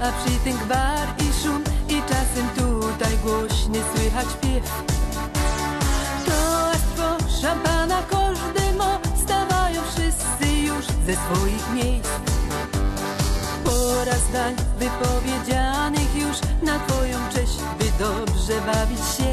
a przy tym gwar i szum I czasem tutaj głośny słychać śpiew Toastwo szampana każdy mo Stawają wszyscy już ze swoich miejsc. Pora zdań wypowiedzianych już Na twoją cześć, by dobrze bawić się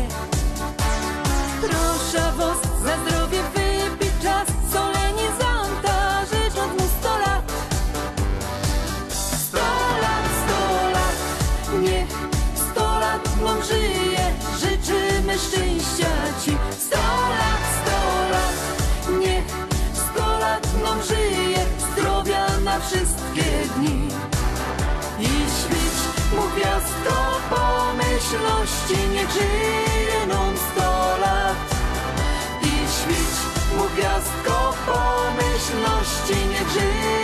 Niech sto lat mną żyje Życzymy szczęścia ci. Sto lat, sto lat Niech sto lat mną żyje Zdrowia na wszystkie dni. I świeć mu gwiazdko pomyślności Niech żyje nam sto lat I świeć mu gwiazdko pomyślności Niech żyje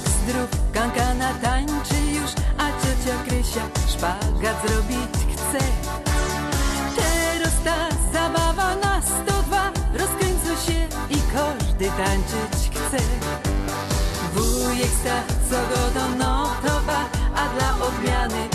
Dziadek zdrów, kankana tańczy już A ciocia Krysia szpagat zrobić chce. Teraz ta zabawa na 102 Rozkręca się i każdy tańczyć chce. Wujek sta, co go do notowa A dla odmiany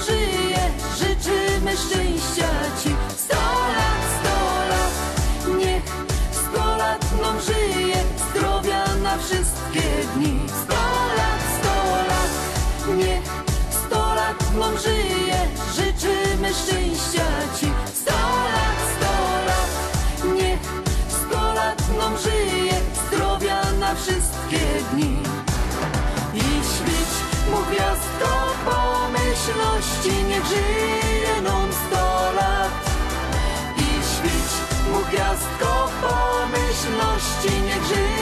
żyje, życzymy szczęścia ci. Sto lat, sto lat, niech sto lat mną żyje, zdrowia na wszystkie dni. Sto lat, sto lat, niech sto lat mną żyje, życzymy szczęścia ci. Sto lat, sto lat, niech sto lat mną żyje, zdrowia na wszystkie dni. wolności niech żyje nam sto lat. I świć mu gwiazdko pomyślności niech żyje